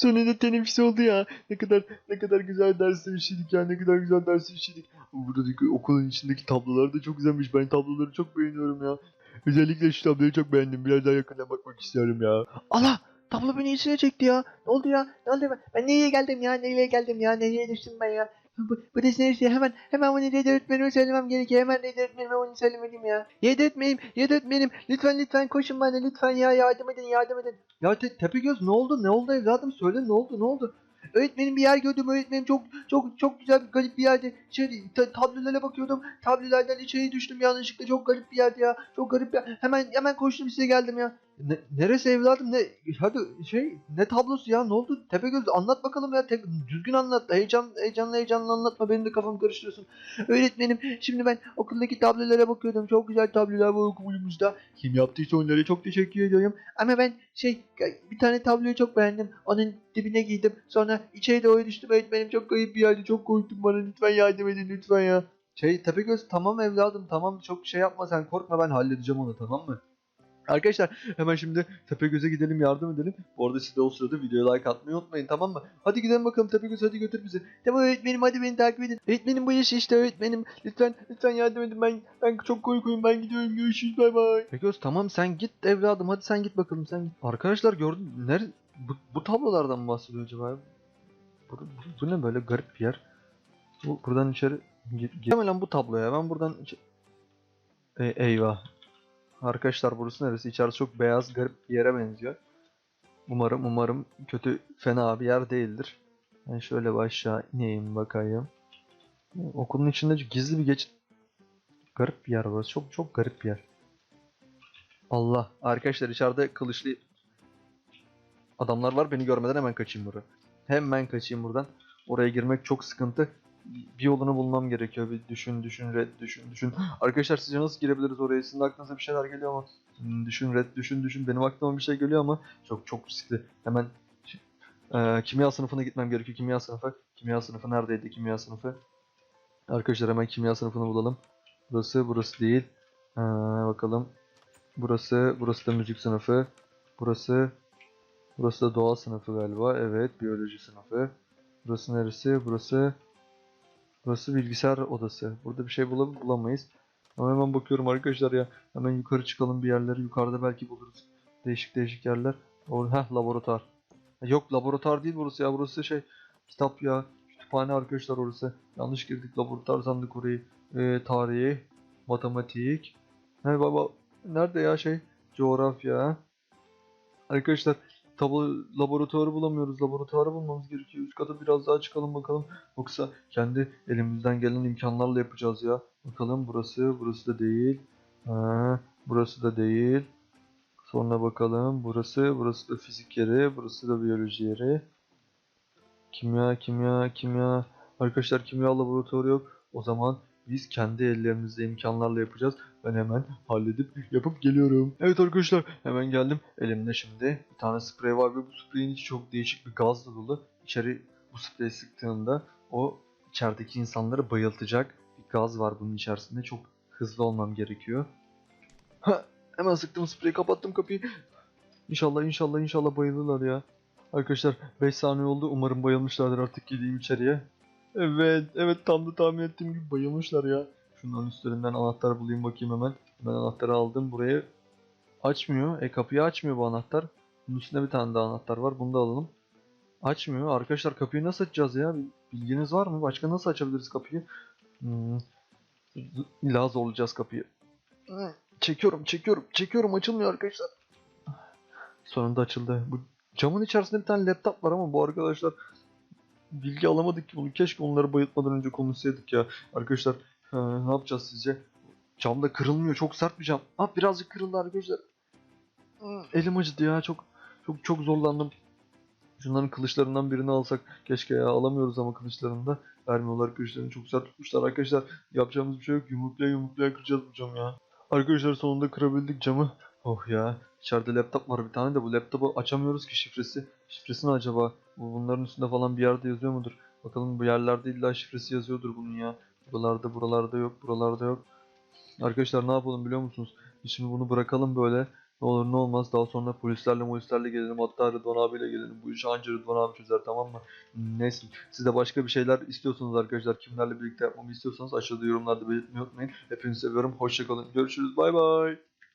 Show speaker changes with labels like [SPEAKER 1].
[SPEAKER 1] Sonunda teneffüs oldu ya. Ne kadar ne kadar güzel ders işledik ya. Ne kadar güzel ders işledik. Buradaki okulun içindeki tablolar da çok güzelmiş. Ben tabloları çok beğeniyorum ya. Özellikle şu tabloyu çok beğendim. Biraz daha yakından bakmak istiyorum ya. Allah! Tablo beni içine çekti ya. Ne oldu ya? Ne oldu? Ben, ben nereye geldim ya? Nereye geldim ya? Nereye düştüm ben ya? Bu, bu ders neresi? Hemen hemen bunu Yedi öğretmenime söylemem gerekiyor. Hemen Yedi öğretmenime onu söylemeliyim ya. Yedi öğretmenim, Yedi öğretmenim. Lütfen lütfen koşun bana lütfen ya. Yardım edin yardım edin. Ya te, Tepegöz ne oldu? Ne oldu evladım? Söyle ne oldu? Ne oldu? Öğretmenim bir yer gördüm öğretmenim çok çok çok güzel bir garip bir yerde şey ta, tablolara bakıyordum tablolardan içeri düştüm yanlışlıkla çok garip bir yerde ya çok garip bir hemen hemen koştum size geldim ya ne, neresi evladım? Ne hadi şey ne tablosu ya? Ne oldu? Tepegöz anlat bakalım ya. Te- düzgün anlat. Heyecan heyecanlı heyecanlı anlatma. Benim de kafamı karıştırıyorsun. Öğretmenim şimdi ben okuldaki tablolara bakıyordum. Çok güzel tablolar var okulumuzda. Kim yaptıysa onlara çok teşekkür ediyorum. Ama ben şey bir tane tabloyu çok beğendim. Onun dibine giydim. Sonra içeri doğru düştüm. Öğretmenim çok garip bir yerde çok korktum. Bana lütfen yardım edin lütfen ya. Şey Tepegöz tamam evladım tamam. Çok şey yapma sen korkma. Ben halledeceğim onu tamam mı? Arkadaşlar hemen şimdi Tepegöz'e gidelim yardım edelim. Bu arada siz de o sırada videoya like atmayı unutmayın tamam mı? Hadi gidelim bakalım Tepegöz hadi götür bizi. Tamam öğretmenim hadi beni takip edin. Öğretmenim bu yaş işte öğretmenim. Lütfen lütfen yardım edin ben ben çok korkuyorum ben gidiyorum görüşürüz bay bay. Tepegöz tamam sen git evladım hadi sen git bakalım sen git. Arkadaşlar gördün? Nere bu, bu tablolardan mı bahsediyor acaba? Bu, bu, bu ne böyle garip bir yer. Bu, buradan içeri gir. Hemen bu tabloya ben buradan E, eyvah. Arkadaşlar burası neresi? İçerisi çok beyaz garip bir yere benziyor. Umarım umarım kötü fena bir yer değildir. Ben şöyle bir aşağı ineyim bakayım. Okulun içinde gizli bir geçit. Garip bir yer burası. Çok çok garip bir yer. Allah. Arkadaşlar içeride kılıçlı adamlar var. Beni görmeden hemen kaçayım buraya. Hemen kaçayım buradan. Oraya girmek çok sıkıntı. Bir yolunu bulmam gerekiyor. Bir düşün, düşün, red, düşün, düşün. Arkadaşlar sizce nasıl girebiliriz oraya? Sizin aklınıza bir şeyler geliyor mu? Hmm, düşün, red, düşün, düşün. Benim aklıma bir şey geliyor ama çok çok riskli. Hemen e, kimya sınıfına gitmem gerekiyor. Kimya sınıfı. Kimya sınıfı neredeydi? Kimya sınıfı. Arkadaşlar hemen kimya sınıfını bulalım. Burası, burası değil. Ee, bakalım. Burası, burası da müzik sınıfı. Burası, burası da doğa sınıfı galiba. Evet, biyoloji sınıfı. Burası neresi? Burası Burası bilgisayar odası. Burada bir şey bulab bulamayız. Ama hemen bakıyorum arkadaşlar ya. Hemen yukarı çıkalım bir yerlere. Yukarıda belki buluruz. Değişik değişik yerler. Or Heh laboratuvar. Yok laboratuvar değil burası ya. Burası şey kitap ya. Kütüphane arkadaşlar orası. Yanlış girdik laboratuvar sandık orayı. Ee, tarihi, matematik. He baba nerede ya şey? Coğrafya. Arkadaşlar tablo laboratuvarı bulamıyoruz. Laboratuvarı bulmamız gerekiyor. Üst kata biraz daha çıkalım bakalım. Yoksa kendi elimizden gelen imkanlarla yapacağız ya. Bakalım burası, burası da değil. Ha, burası da değil. Sonra bakalım burası, burası da fizik yeri, burası da biyoloji yeri. Kimya, kimya, kimya. Arkadaşlar kimya laboratuvarı yok. O zaman biz kendi ellerimizle imkanlarla yapacağız. Ben hemen halledip yapıp geliyorum. Evet arkadaşlar hemen geldim. Elimde şimdi bir tane sprey var ve bu spreyin içi çok değişik bir gazla dolu. İçeri bu spreyi sıktığında o içerideki insanları bayıltacak bir gaz var bunun içerisinde. Çok hızlı olmam gerekiyor. Ha, hemen sıktım spreyi kapattım kapıyı. İnşallah inşallah inşallah bayılırlar ya. Arkadaşlar 5 saniye oldu. Umarım bayılmışlardır artık gideyim içeriye. Evet, evet tam da tahmin ettiğim gibi bayılmışlar ya. Şunların üstlerinden anahtar bulayım bakayım hemen. Hemen anahtarı aldım burayı. Açmıyor. E kapıyı açmıyor bu anahtar. Bunun üstünde bir tane daha anahtar var. Bunu da alalım. Açmıyor. Arkadaşlar kapıyı nasıl açacağız ya? Bilginiz var mı? Başka nasıl açabiliriz kapıyı? Hmm. İlla zorlayacağız kapıyı. Hmm. Çekiyorum, çekiyorum, çekiyorum. Açılmıyor arkadaşlar. Sonunda açıldı. Bu camın içerisinde bir tane laptop var ama bu arkadaşlar bilgi alamadık ki bunu. Keşke onları bayıltmadan önce konuşsaydık ya. Arkadaşlar ee, ne yapacağız sizce? Cam da kırılmıyor. Çok sert bir cam. Ah birazcık kırıldı arkadaşlar. Hmm, Elim acıdı ya. Çok çok çok zorlandım. Şunların kılıçlarından birini alsak keşke ya. Alamıyoruz ama kılıçlarını da. Vermiyorlar kılıçlarını. Çok sert tutmuşlar arkadaşlar. Yapacağımız bir şey yok. Yumruklaya yumruklaya kıracağız bu camı ya. Arkadaşlar sonunda kırabildik camı. Oh ya. İçeride laptop var bir tane de bu laptopu açamıyoruz ki şifresi. Şifresi ne acaba? Bu bunların üstünde falan bir yerde yazıyor mudur? Bakalım bu yerlerde illa şifresi yazıyordur bunun ya. Buralarda buralarda yok buralarda yok. Arkadaşlar ne yapalım biliyor musunuz? Şimdi bunu bırakalım böyle. Ne olur ne olmaz daha sonra polislerle polislerle gelelim hatta Rıdvan abiyle gelelim. Bu işi anca Rıdvan abi çözer tamam mı? Neyse siz de başka bir şeyler istiyorsanız arkadaşlar kimlerle birlikte yapmamı istiyorsanız aşağıda yorumlarda belirtmeyi unutmayın. Hepinizi seviyorum. Hoşçakalın. Görüşürüz. Bay bay.